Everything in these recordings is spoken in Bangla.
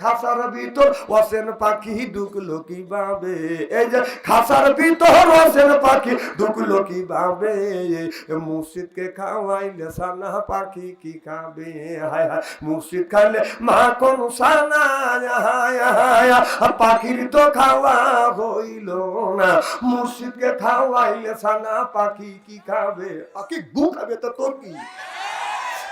খাসার ভিতর অসেন পাখি ঢুকলো কীভাবে এই যে খাসার ভিতর অসেন পাখি ঢুকলো কীভাবে মুর্শিদকে খাওয়াইলে সানা পাখি কি খাবে? হায় হায়, মুর্শিদ খাইলে মা কোন সানা? হায় হায় পাখির তো খাওয়া হইল না। মুর্শিদকে খাওয়াইলে সানা পাখি কি খাবে? পাখি গু খাবে তো তোর কি?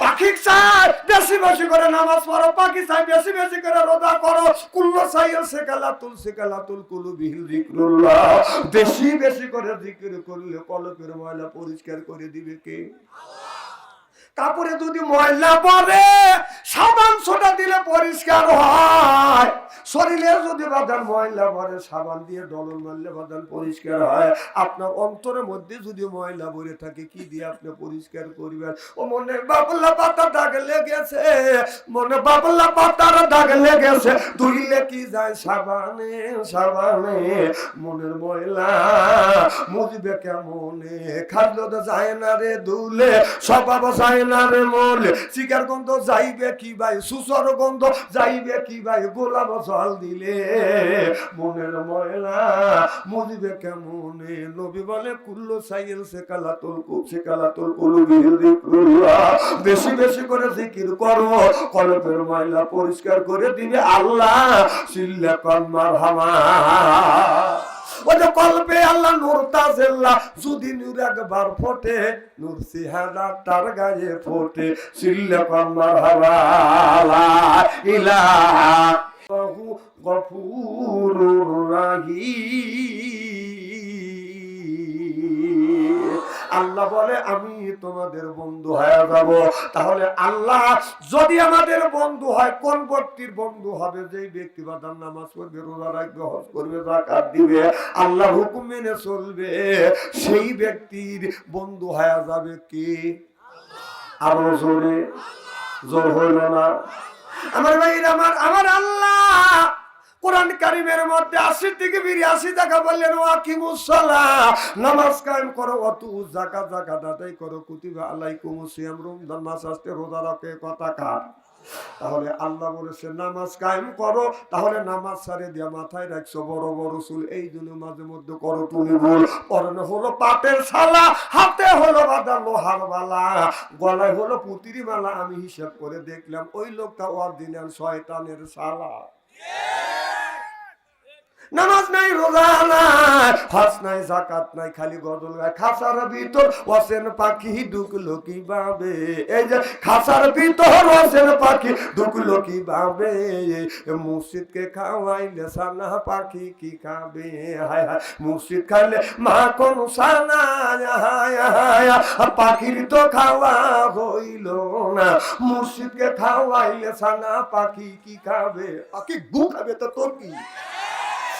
পাখি চাই বেশি বেশি করে নামাজ পড়ো, পাখি চাই বেশি বেশি করে রোজা করো। কুল্লো সাইল সেকালা তুল সেকালা তুল কুলু বিহিল জিক্রুল্লাহ বেশি বেশি করে জিকির করলে কলকের ময়লা পরিষ্কার করে দিবে কে? তারপরে যদি ময়লা পড়ে, সাবান সোটা দিলে পরিষ্কার হয়। শরীরে যদি বাদান ময়লা পড়ে, সাবান দিয়ে ডলন মারলে বাদান পরিষ্কার হয়। আপনার অন্তরের মধ্যে যদি ময়লা ভরে থাকে, কি দিয়ে আপনি পরিষ্কার করবেন? ও মনে বাবলা পাতা দাগ লেগেছে, মনে বাবলা পাতার দাগ লেগেছে। ধুইলে কি যায় সাবানে সাবানে, মনের ময়লা মুজবে কেমনে? খাদ্য যায় না রে দুলে স্বভাব যায় না রে শিকার গন্ধ যাইবে কি ভাই? সুসর গন্ধ যাইবে কি ভাই? গোলাপ জল দিলে মনের ময়লা মুজবে কেমনে? নবী বলে, কুল্লো সাইল সে কালা তোল কু সে কালা তোল বেশি বেশি করে জিকির করো কলপের ময়লা পরিষ্কার করে দিবে আল্লাহ সিল্লা কন্মার হামা ওই যে কলবে আল্লাহ নূর তাজেল্লা, যদি নূর একবার ফোটে, নূর সিহাদা তার গায়ে ফোটে। সিল্লা কমার হাওয়া ইলাহা বলে, আমি তোমাদের বন্ধু হয়ে যাব। তাহলে আল্লাহ যদি আমাদের বন্ধু হয়, কোন ব্যক্তির বন্ধু হবে? যেই ব্যক্তি বাদান নামাজ পড়বে, রোজা রাখবে, হজ করবে জাকাত দিবে আল্লাহ হুকুম মেনে চলবে, সেই ব্যক্তির বন্ধু হয়ে যাবে কি? আরও জোরে, জোর হইল না? আমার ভাই আমার আমার আল্লাহ কোরআন কারিমের মধ্যে আশি থেকে বিরাশি টাকা বললেন নামাজ কায়েম করো, অত জাকাত জাকাত আদায় করো আলাইকুম সিয়াম রমজান মাস আসতে রোজা রাখে, কথা কার? তাহলে আল্লাহ বলেছে, নামাজ কায়েম করো, তাহলে নামাজ সারে দিয়া মাথায় রাখছো, বড় বড় চুল, এই জন্য মাঝে মধ্যে করো তুমি ভুল। পরনে হলো পাটের শালা, হাতে হলো বাদা লোহার বালা, গলায় হলো পুতিরি মালা। আমি হিসাব করে দেখলাম, ওই লোকটা অরিজিনাল শয়তানের শালা। নামাজ নাই, রোজা নাই, হজ নাই জাকাত নাই, খালি গজল গায়। খাসার ভিতর অসেন পাখি ঢুকলো কি ভাবে এই যে খাসার ভিতর অসেন পাখি ঢুকলো কি ভাবে মুর্শিদকে খাওয়াইলে সানা পাখি কি খাবে? হায় হায়, মুর্শিদ খাইলে মা কোন সানা? হায় হায় পাখির তো খাওয়া হইল না। মুর্শিদকে খাওয়াইলে সানা পাখি কি খাবে? পাখি গু খাবে তো তোর কি?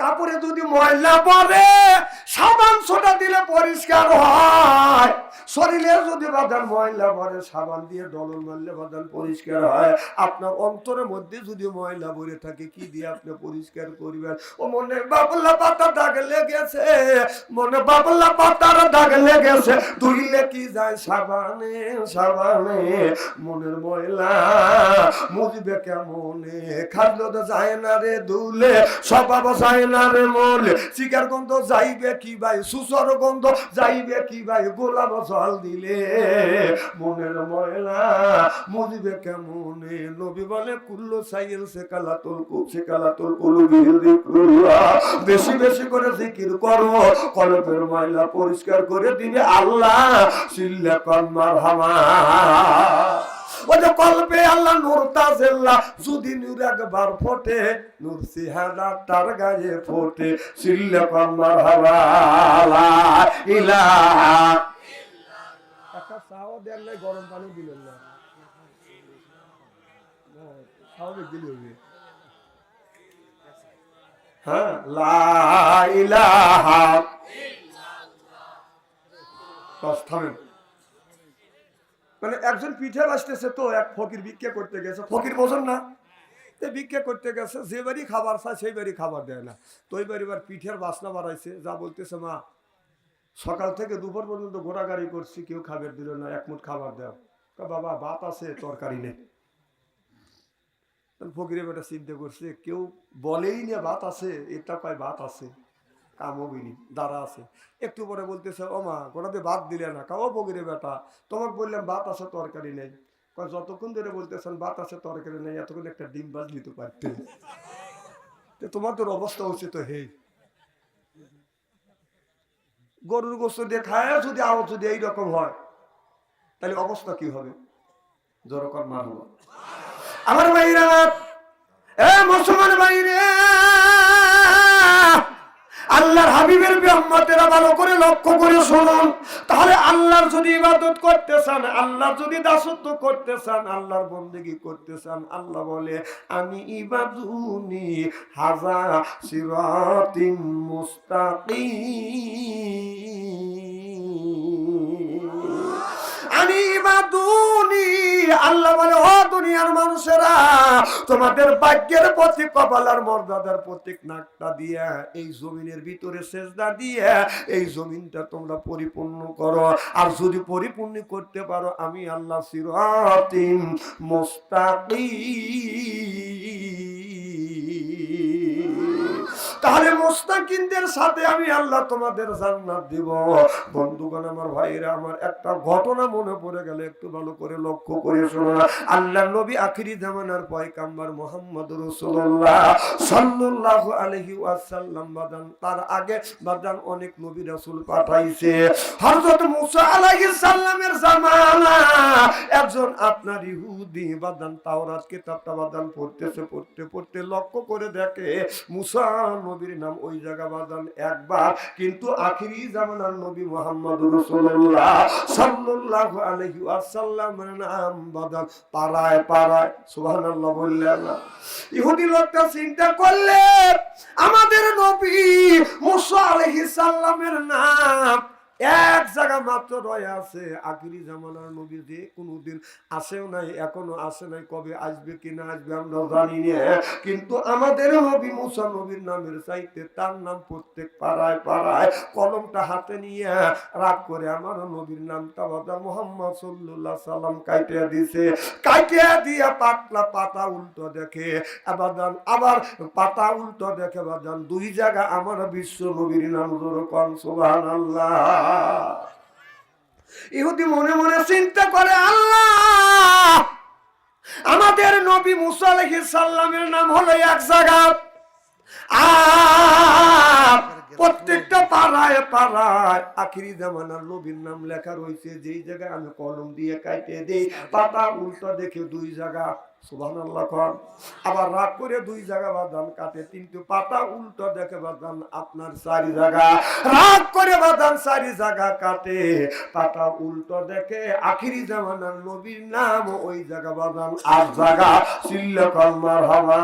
তারপরে যদি ময়লা পড়ে, সাবান সোটা দিলে পরিষ্কার হয়। শরীরে যদি বাদান ময়লা পড়ে, সাবান দিয়ে ডলন মারলে বাদান পরিষ্কার হয়। আপনার অন্তরের মধ্যে যদি ময়লা ভরে থাকে, কি দিয়ে আপনি পরিষ্কার করবেন? ও মনে বাবলা পাতা দাগ লেগেছে, মনে বাবলা পাতার দাগ লেগেছে। ধুইলে কি যায় সাবানে সাবানে মনের ময়লা? মুজবে কেমনে? খাদ্য তো যায় না রে দুলে, স্বভাব যায় না রে মলে। শিকার গন্ধ যাইবে কি ভাই? সুসর গন্ধ যাইবে কি ভাই? গোলাপ জল দিলে মনের ময়লা মুজবে কেমনে? নবী বলে, কুল্লো সাইল সে কালা তোল সে কালা তোল কুলু বেশি বেশি করে জিকির করো কলপের ময়লা পরিষ্কার করে দিবে আল্লাহ। সিল্লা কন্মার হামা ওই কলবে আল্লাহ নূর তাজেল্লা, যদি নূর একবার ফোটে, নূর সিহাদা তার গায়ে ফোটে। সিল্লা কন্মার হাওয়া ইলাহা একটা চাও দেন গরম পানি দিলেন না। হ্যাঁ মানে একজন পিঠে বাসতেছে তো, এক ফকির ভিক্ষা করতে গেছে। ফকির বোঝেন না? তো ভিক্ষা করতে গেছে, যে বাড়ি খাবার চায় সেই বাড়ি খাবার দেয় না। তো ওই বাড়ি এবার পিঠের বাসনা বাড়াইছে, যা বলতেছে, মা, সকাল থেকে দুপুর পর্যন্ত ঘোরাগাড়ি করছি, কেউ খাবার দিল না, এক মুঠ খাবার দাও। বাবা, ভাত আছে, তরকারি নেই। ফকিরে বেটা চিন্তা করছে, কেউ বলেই না ভাত আছে, এটা কয় ভাত আছে? দাঁড়া আছে। একটু পরে বলতেছে, ও মা ভাত দিলে না কাও ফকিরে বেটা। তোমাকে বললাম, ভাত আছে, তরকারি নেই। যতক্ষণ ধরে বলতেছেন, ভাত আছে, তরকারি নেই, এতক্ষণ একটা ডিম দিতে পারতে। অবস্থা হে গরুর গোস্ত দিয়ে খায় যদি আও, যদি এইরকম হয়, তাহলে অবস্থা কি হবে? জরকর মার আমার ভাইরা, এ মুসলমান ভাইরে! আল্লাহর হাবিবের ব্রহ্মতেরা ভালো করে লক্ষ্য করে শুনুন। তাহলে আল্লাহর যদি ইবাদত করতে চান, আল্লাহর যদি দাসত্ব করতে চান, আল্লাহর বন্দেগি করতে চান, আল্লাহ বলে, আমি ইবাদুনি হাজা সিরাতিম মুস্তাকিম। আমি ইবাদুনি আল্লাহ বলে, ও দুনিয়ার মানুষেরা, তোমাদের ভাগ্যের প্রতি কপালার মর্যাদার প্রতীক নাকটা দিয়ে, এই জমিনের ভিতরে সেজদা দিয়ে, এই জমিনটা তোমরা পরিপূর্ণ করো। আর যদি পরিপূর্ণ করতে পারো, আমি আল্লাহ সিরাতিম মুস্তাকিম। তাহলে মোস্তাকিনদের সাথে আমি আল্লাহ তোমাদের জান্নাত দিব। বন্ধুগণ, আমার ভাইরা আমার একটা ঘটনা মনে পড়ে গেল একটু ভালো করে লক্ষ্য করে শোনো আল্লাহ নবী আখিরি জামানার পয়কাম্বার মোহাম্মদ রাসূলুল্লাহ সাল্লাল্লাহু আলাইহি ওয়াসাল্লাম বাদান, তার আগে বাদান অনেক নবী রাসূল পাঠাইছে। হযরত মুসা আলাইহিস সালামের জামানা, একজন আপনার ইহুদি বাদান, তাওরাত কিতাবটা বাদান পড়তেছে, পড়তে পড়তে লক্ষ্য করে দেখে মুসা নবীর নাম ওই জায়গা বাদান একবার, কিন্তু আখিরি জামানার নবী মোহাম্মদ রসুল্লাহ সাল্লাহ আলহি নাম বাদান। পাড়ায় পাড়ায় বললেন ইহুদি লোকটা চিন্তা করলে, আমাদের নবী মুসা আলহি সাল্লামের নাম এক জায়গা মাত্র রয়ে আছে আখিরি জামানার নবী যে কোনোদিন আসেও নাই, এখনও আসে নাই, কবে আসবে কি না আসবে আমরা জানি না। কিন্তু আমাদের নবী মুসা নবীর নামের চাইতে তার নাম প্রত্যেক পাড়ায় পাড়ায় কলমটা হাতে নিয়ে রাগ করে আমার নবীর নামটা বাদা মোহাম্মদ সাল্লাল্লাহু সাল্লাম কাইটে দিছে। কাইটে দিয়ে পাতলা পাতা উল্টো দেখে আবার আবার পাতা উল্টো দেখে বাদান দুই জায়গা আমার বিশ্ব নবীর নাম জোর কন সুবহানাল্লাহ। ইহুদি মনে মনে চিন্তা করে আল্লাহ আমাদের নবী মুসা সাল্লামের নাম হলো এক জায়গা। প্রত্যেকটা পাড়ায় পাড়ায় আখিরি জামানার নবীর নাম লেখা রয়েছে। যেই জায়গায় আমি কলম দিয়ে কাটে দেই, পাতা উল্টো দেখে দুই জায়গা আবার রাগ করে দুই জায়গা বাদান কাটে, কিন্তু পাতা উল্টো দেখে বাদান আপনার চারি জায়গা। রাগ করে বাদান চারি জায়গা কাটে, পাতা উল্টো দেখে আখিরি জামানার নবীর নাম ওই জায়গা বাদান আর জায়গা। চিল্লা কলমার হওয়া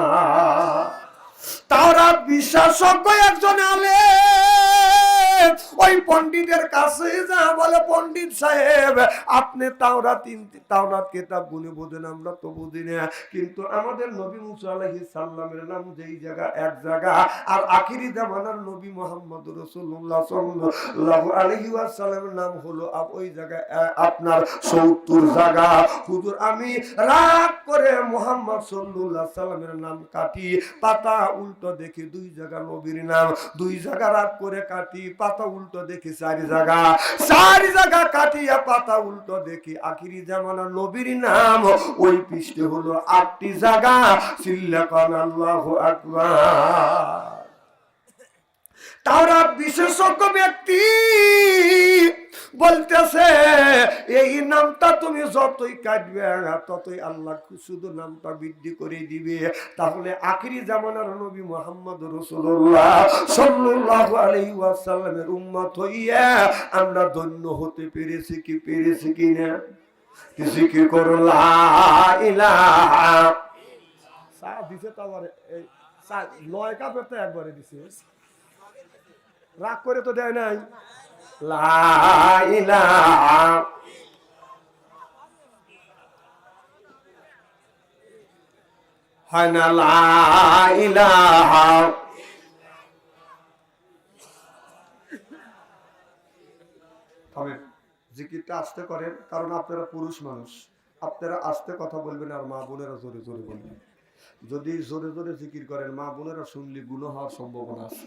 তারা বিশ্বাসজ্ঞ একজন আলে ওই পণ্ডিতের কাছে যা বলে পণ্ডিত সাহেব আপনি তাওরা তিন তাওরাত কিতাব গুনে বোঝেন আমরা তো বুঝি না। কিন্তু আমাদের নবী মুসা আলাইহিস সালামের নাম যেই জায়গা এক জায়গা আর আখিরি জামানার নবী মোহাম্মদ রাসূলুল্লাহ সাল্লাল্লাহু আলাইহি ওয়াসাল্লামের নাম হলো ওই জায়গায় আহ, আপনার 70 জায়গা। হুজুর আমি রাগ করে মোহাম্মদ সাল্লাল্লাহু সাল্লামের নাম কাটি পাতা উল্টো দেখি দুই জায়গা নবীর নাম দুই জায়গা রাগ করে কাটি পাতা উল্টো দেখি, চারি জায়গা চারি জায়গা কাটিয়া পাতা উল্টো দেখি। আখিরি জামানা নবীর নাম, ওই পৃষ্ঠে হলো আটটি জাগা চিল্লা কান আল্লাহ আকবার। তারা বিশেষজ্ঞ ব্যক্তি। বলতেছে, এই নামটা তুমি যতই কাটবে ততই আল্লাহ শুধু নামটা বৃদ্ধি করে দিবে। তাহলে আখিরি জামানার নবী মোহাম্মদ রসুল্লাহ সাল্লাল্লাহু আলাইহি ওয়াসাল্লামের উম্মত হইয়া আমরা ধন্য হতে পেরেছি কি পেরেছি কি না? রাগ করে তো দেয় নাই। জিকিরটা আসতে করেন কারণ আপনারা পুরুষ মানুষ। আপনারা আসতে কথা বলবেন আর মা বোনেরা জোরে জোরে বলবেন। যদি জোরে জোরে জিকির করেন, মা বোনেরা শুনলে গুণ হওয়ার সম্ভাবনা আছে।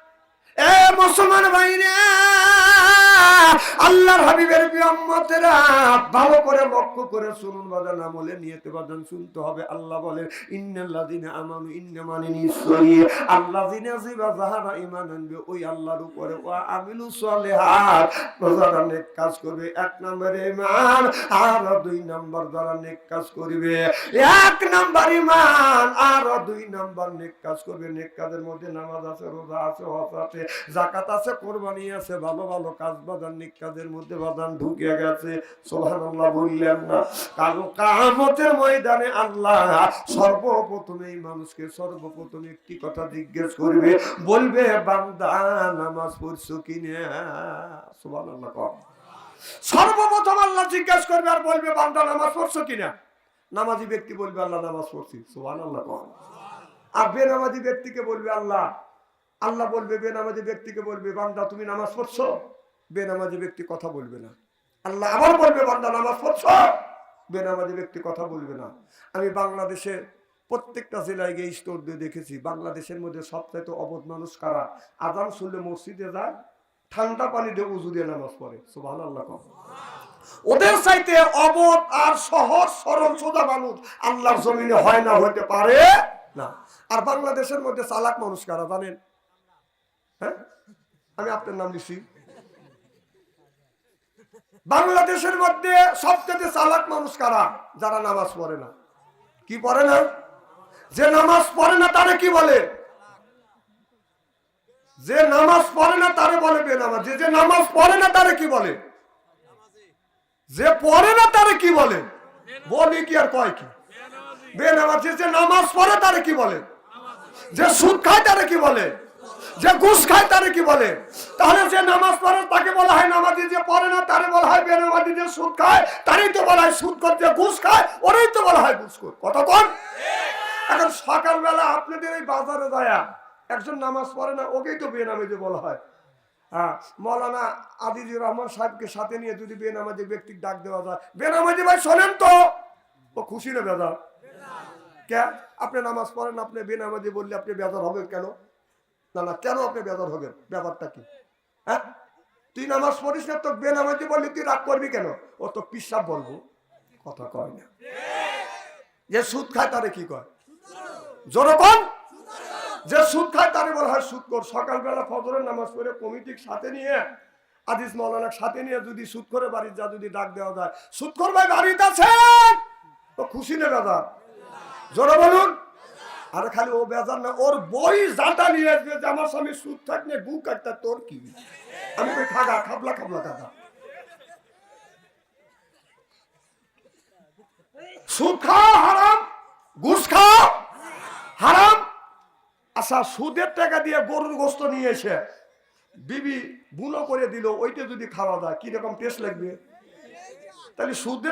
এ মুসলমান ভাইরা, আল্লাহর হাবিবের বিয়ম্মতেরা ভালো করে লক্ষ্য করে শুনুন বাজান আমলে নিয়তে বাজান শুনতে হবে। আল্লাহ বলেন ইন্নাল্লাযিনা আমানু ইন্নামানি নিশ্চয়ই আল্লাযিনা জিবা যাহারা ঈমান আনবে, ওই আল্লাহর উপরে। ওয়া আমিলু সলিহাত। যারা নেক কাজ করবে, এক নম্বরে ঈমান। আর দুই নম্বর যারা নেক কাজ করবে, এক নম্বর ঈমান। আর দুই নম্বর নেক কাজ করবে, নেক কাজের মধ্যে নামাজ আছে, রোজা আছে, হজ আছে। জাকাত আছে, কোরবানি আছে, ভালো ভালো কাজ বাজান নেক কাজের মধ্যে বাজান ঢুকে গেছে। সুবহানাল্লাহ বললেন না। কারণ কামতের ময়দানে আল্লাহ সর্বপ্রথমে এই মানুষকে সর্বপ্রথমে একটি কথা জিজ্ঞেস করবে। বলবে, বান্দা, নামাজ পড়ছো কিনা? সুবহানাল্লাহ কম সর্বপ্রথম আল্লাহ জিজ্ঞেস করবে আর বলবে, বান্দা, নামাজ পড়ছো কিনা? নামাজি ব্যক্তি বলবে, আল্লাহ, নামাজ পড়ছি। সুবহানাল্লাহ কম আর বেনামাজি ব্যক্তিকে বলবে, আল্লাহ আল্লাহ বলবে, বেনামাজি ব্যক্তিকে বলবে, বান্দা, তুমি নামাজ পড়ছো? বেনামাজি ব্যক্তি কথা বলবে না। আল্লাহ আবার বলবে, বান্দা, নামাজ পড়ছো? বেনামাজি ব্যক্তি কথা বলবে না। আমি বাংলাদেশে প্রত্যেকটা জেলায় গিয়ে স্টোর দিয়ে দেখেছি, বাংলাদেশের মধ্যে সবচাইতে অবধ মানুষ কারা? আজান শুনলে মসজিদে যায়, ঠান্ডা পানি দিয়ে উজু দিয়ে নামাজ পড়ে। সুবাহ আল্লাহ ওদের চাইতে অবধ আর সহজ, সরল, সোজা মানুষ আল্লাহর জমিনে হয় না হতে পারে না। আর বাংলাদেশের মধ্যে চালাক মানুষ কারা জানেন? হ্যাঁ? আমি আপনার নাম লিখছি। বাংলাদেশের মধ্যে সবচেয়ে চালাক মানুষ কারা? যারা নামাজ পড়ে না। কি পড়ে না? যে নামাজ পড়ে না, তারে কি বলে? যে নামাজ পড়ে না, তারে বলে বেনামাজ। যে যে নামাজ পড়ে না, তারে কি বলে? যে পড়ে না, তারে কি বলে? বলি কি আর কয় কি? বেনামাজ। যে নামাজ পড়ে, তারে কি বলে? যে সুদ খায়, তারে কি বলে? যে ঘুষ খায় তারে কি বলে? তাহলে যে নামাজ পড়ে, তাকে বলা হয় নামাজি, যে পড়ে না, তারে বলা হয় বেনামাজি, যে সুদ খায়, তারই তো বলা হয় সুদ কর, যে ঘুষ খায়, ওরই তো বলা হয় ঘুষ কর। কত কোন। এখন সকালবেলা আপনাদের এই বাজারে যায় একজন নামাজ পড়ে না, ওকেই তো বেনামাজি বলা হয়। হ্যাঁ মৌলানা আদিজুর রহমান সাহেবকে সাথে নিয়ে যদি বেনামাজি ব্যক্তির ডাক দেওয়া যায়। বেনামাজি ভাই, শোনেন তো। ও খুশি না বেজার? কে? আপনি নামাজ পড়েন, আপনি বেনামাজি বললে আপনি বেজার হবেন কেন? না না, কেন আপনি বেজার হবেন? ব্যাপারটা কি? হ্যাঁ? তুই নামাজ পড়িস না, তো বেনামাজি বললি, তুই রাগ করবি কেন? ও তো পিসাব বলব। কথা কয় না। যে সুদ খায় তারে কি কয়? জোরকম যে সুদ খায় তারে বলা, হয়, সুদ কর। সকালবেলা ফজরের নামাজ পড়ে কমিটির সাথে নিয়ে, আদিস মৌলানার সাথে নিয়ে যদি সুদ করে বাড়ির যা যদি ডাক দেওয়া যায়, সুদ করবে, বাড়িতে আছেন? তো খুশি নেবে দাদা জোরে বলুন। আরে খালি ও বেজার না, ওর বই জাটা নিয়ে আসবে যে আমার স্বামী সুদ থাকলে গু কাটতা তোর কি? আমি কই, খাগা, খাবলা খাবলা দাদা সুদ হারাম। ঘুষ খাও, হারাম। আচ্ছা সুদের টাকা দিয়ে গরুর গোস্ত নিয়ে এসে বিবি বুনো করে দিল, ওইটা যদি খাওয়া যায়, কীরকম টেস্ট লাগবে? তাহলে সুদের